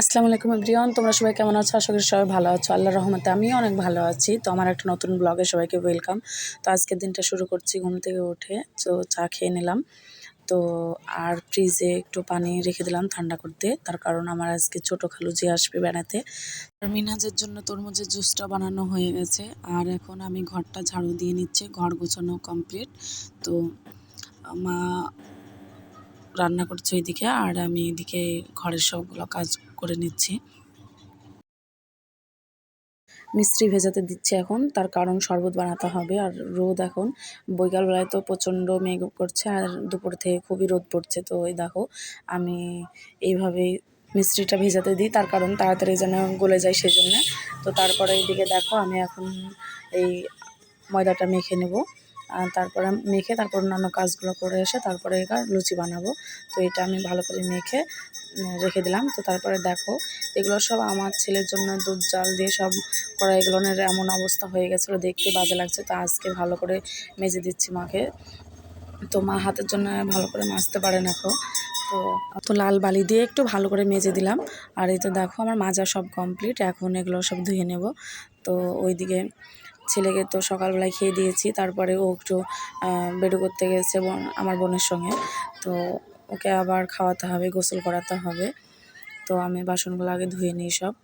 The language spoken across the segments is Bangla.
আসসালামু আলাইকুম এভরিওয়ান, তোমরা সবাই কেমন আছো? আশা করি সবাই ভালো আছো। আল্লাহ রহমতে আমিও অনেক ভালো আছি। তো আমার একটা নতুন ব্লগে সবাইকে ওয়েলকাম তো আজকের দিনটা শুরু করছি ঘুম থেকে উঠে। তো চা খেয়ে নিলাম। তো আর ফ্রিজে একটু পানি রেখে দিলাম ঠান্ডা করতে। তার কারণ আমার আজকে ছোটো খালু যে আসবে বেড়াতে। আর মিনহাজের জন্য তরমুজের জুসটা বানানো হয়ে গেছে। আর এখন আমি ঘরটা ঝাড়ু দিয়ে নিচ্ছি, ঘর গোছানো কমপ্লিট তো মা রান্না করছে ওইদিকে আর আমি এদিকে ঘরের সবগুলো কাজ করে নিচ্ছি। মিস্ত্রি ভেজাতে দিচ্ছে এখন, তার কারণ শরবত বানাতে হবে আর রোদ এখন। বৈকালবেলায় তো প্রচণ্ড মেঘ করছে আর দুপুর থেকে খুবই রোদ পড়ছে, তো ওই দেখো আমি এইভাবেই মিস্ত্রিটা ভেজাতে দিই, তার কারণ তাড়াতাড়ি যেন গলে যায় সেই জন্য তো তারপরে এইদিকে দেখো আমি এখন এই ময়দাটা মেখে নেব। তারপরে মেখে তারপর অন্যান্য কাজগুলো করে এসে তারপরে এবার লুচি বানাবো। তো এটা আমি ভালো করে মেখে রেখে দিলাম। তো তারপরে দেখো, এগুলো সব আমার ছেলের জন্য দুধ, জাল দিয়ে সব করা এগুলোনের এমন অবস্থা হয়ে গেছিল, দেখতে বাজে লাগছে। তো আজকে ভালো করে মেজে দিচ্ছি মাকে। তো মা হাতের জন্য ভালো করে মাজতে পারে না তো তো লাল বালি দিয়ে একটু ভালো করে মেজে দিলাম। আর এই তো দেখো, আমার মাজা সব কমপ্লিট এখন এগুলো সব ধুয়ে নেব। তো ওইদিকে ছেলেকে তো সকালবেলায় খেয়ে দিয়েছি, তারপরে ও একটু বেডু করতে গেছে বোন, আমার বোনের সঙ্গে। তো ওকে আবার খাওয়াতে হবে, গোসল করাতে হবে। তো আমি বাসনগুলো আগে ধুয়ে নিই সব।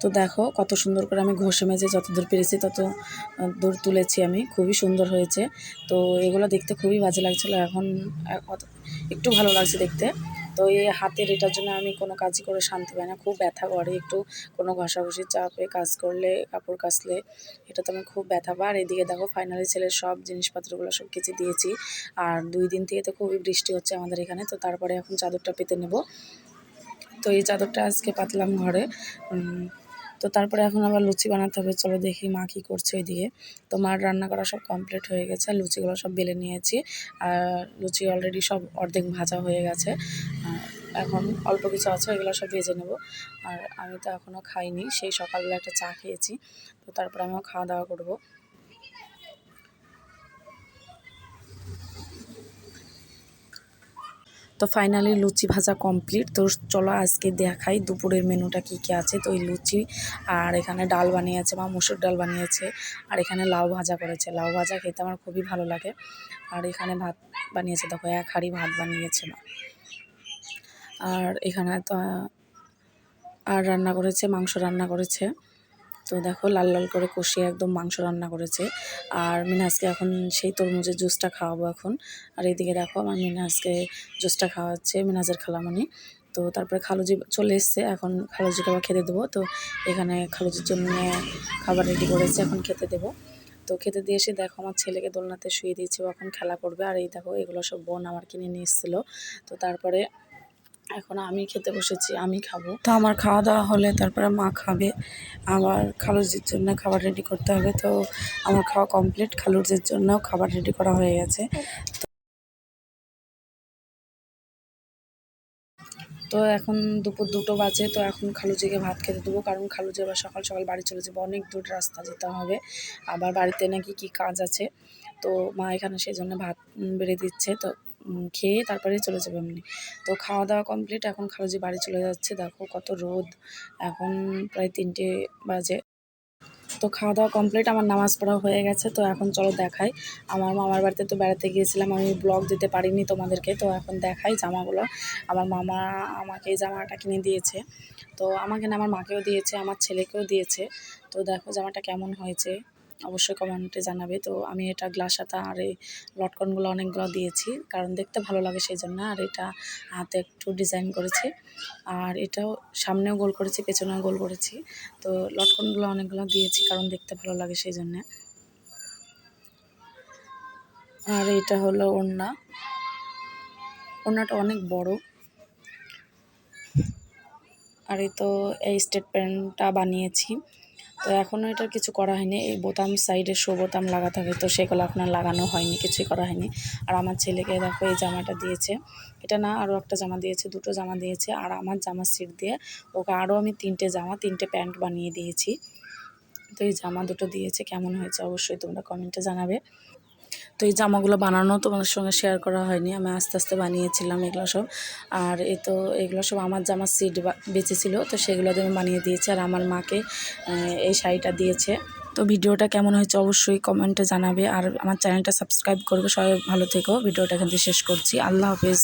তো দেখো কত সুন্দর করে আমি ঘষে মেজে যতদূর পেরেছি তত দূর তুলেছি আমি। খুবই সুন্দর হয়েছে। তো এগুলো দেখতে খুবই বাজে লাগছিল। এখন একটু ভালো লাগছে দেখতে। তো এই হাতের এটার জন্য আমি কোনো কাজই করে শান্তি পাই না। খুব ব্যথা করে। একটু কোনো ঘষাঘষি চাপে কাজ করলে, কাপড় কাচলে, এটা তো আমি খুব ব্যথা। পাই আর এদিকে দেখো ফাইনালি ছেলের সব জিনিসপত্রগুলো সব কিছু দিয়েছি। আর দুই দিন থেকে তো খুবই বৃষ্টি হচ্ছে আমাদের এখানে। তো তারপরে এখন চাদরটা পেতে নেব। তো এই চাদরটা আজকে পাতলাম ঘরে। তো তারপরে এখন আবার লুচি বানাতে হবে। চলো দেখি মা কী করছে ওইদিকে। তো মার রান্না করা সব কমপ্লিট হয়ে গেছে লুচিগুলো সব বেলে নিয়েছি। আর লুচি অলরেডি সব অর্ধেক ভাজা হয়ে গেছে। এখন অল্প কিছু আছে, ওইগুলো সব ভেজে নেব। আর আমি তো এখনও খাইনি, সেই সকালবেলা একটা চা খেয়েছি। তো তারপরে আমিও খাওয়া দাওয়া করব। তো ফাইনালি লুচি ভাজা কমপ্লিট তো চলো আজকে দেখাই দুপুরের মেনুটা কী কী আছে। তো এই লুচি আর এখানে ডাল বানিয়েছে বা মুসুর ডাল বানিয়েছে, আর এখানে লাউ ভাজা করেছে। লাউ ভাজা খেতে আমার খুবই ভালো লাগে। আর এখানে ভাত বানিয়েছে, দেখো এক হাঁড়ি ভাত বানিয়েছে মা। আর এখানে তো, আর রান্না করেছে, মাংস রান্না করেছে। তো দেখো লাল লাল করে কষিয়ে একদম মাংস রান্না করেছে। আর মিনাজকে এখন সেই তরমুজের জুসটা খাওয়াবো এখন। আর এইদিকে দেখো আমার মিনাজকে জুসটা খাওয়াচ্ছে মিনাজের খালামণি। তো তারপরে খালুজি চলে এসছে, এখন খালুজিকে আবার খেতে দেবো। তো এখানে খালুজির জন্য খাবার রেডি করেছে, এখন খেতে দেবো। তো খেতে দিয়ে এসে দেখো আমার ছেলেকে দোলনাতে শুয়ে দিয়েছি এখন খেলা করবে। আর এই দেখো এগুলো সব বোন আমার কিনে নিয়ে এসেছিল। তো তারপরে এখন আমি খেতে বসেছি, আমি খাব। তো আমার খাওয়া দাওয়া হলে তারপরে মা খাবে। আবার খালুজির জন্য খাবার রেডি করতে হবে। তো আমার খাওয়া কমপ্লিট খালুজির জন্য খাবার রেডি করা হয়ে গেছে। তো এখন দুপুর দুটো বাজে, তো এখন খালুজিকে ভাত খেতে দেবো। কারণ খালুজি আবার সকাল সকাল বাড়ি চলে যাব। অনেক দূর রাস্তা যেতে হবে। আবার বাড়িতে নাকি কি কাজ আছে? তো মা এখানে সেই জন্য ভাত বেড়ে দিচ্ছে। তো খেয়ে তারপরে চলে যাবে এমনি। তো খাওয়া দাওয়া কমপ্লিট এখন খালুজি বাড়ি চলে যাচ্ছে, দেখো কত রোদ। এখন প্রায় তিনটে বাজে। তো খাওয়া দাওয়া কমপ্লিট আমার নামাজ পড়া হয়ে গেছে, তো এখন চলো দেখাই। আমার মামার বাড়িতে তো বেড়াতে গিয়েছিলাম, আমি ব্লগ দিতে পারিনি তোমাদেরকে, তো এখন দেখাই জামাগুলো। আমার মামা আমাকে এই জামাটা কিনে দিয়েছে। তো আমাকে না, আমার মাকেও দিয়েছে, আমার ছেলেকেও দিয়েছে। তো দেখো জামাটা কেমন হয়েছে। অবশ্যই কমেন্টে জানাবে। তো আমি এটা গ্লাস হাতা আর এই লটকনগুলো অনেকগুলো দিয়েছি। কারণ দেখতে ভালো লাগে সেই জন্য আর এটা হাতে একটু ডিজাইন করেছি। আর এটাও সামনেও গোল করেছি, পেছনেও গোল করেছি। তো লটকনগুলো অনেকগুলো দিয়েছি কারণ দেখতে ভালো লাগে সেই জন্যে আর এটা হলো ওড়না। ওড়নাটা অনেক বড়। আর এই তো এই স্টেট প্যান্টটা বানিয়েছি। তো এখনও এটার কিছু করা হয়নি। এই বোতাম সাইডে শো বোতাম লাগাতে হবে তো সেগুলো আপনার লাগানো হয়নি, কিছুই করা হয়নি। আর আমার ছেলেকে দেখো এই জামাটা দিয়েছে। এটা না আরও একটা জামা দিয়েছে, দুটো জামা দিয়েছে। আর আমার জামার সিট দিয়ে ওকে আরও আমি তিনটে জামা, তিনটে প্যান্ট বানিয়ে দিয়েছি। তো এই জামা দুটো দিয়েছে, কেমন হয়েছে অবশ্যই তোমরা কমেন্টে জানাবে। তো এই জামাগুলো বানানো তোমাদের সঙ্গে শেয়ার করা হয়নি, আমি আস্তে আস্তে বানিয়েছিলাম এগুলো সব। আর এ তো এগুলো সব আমার জামার সিট বেঁচেছিল, তো সেগুলো আমি বানিয়ে দিয়েছি আর আমার মাকে এই শাড়িটা দিয়েছে। তো ভিডিওটা কেমন হয়েছে অবশ্যই কমেন্টে জানাবে আর আমার চ্যানেলটা সাবস্ক্রাইব করবে, সবাই ভালো থেকো। ভিডিওটা এখান থেকে শেষ করছি। আল্লাহ হাফেজ।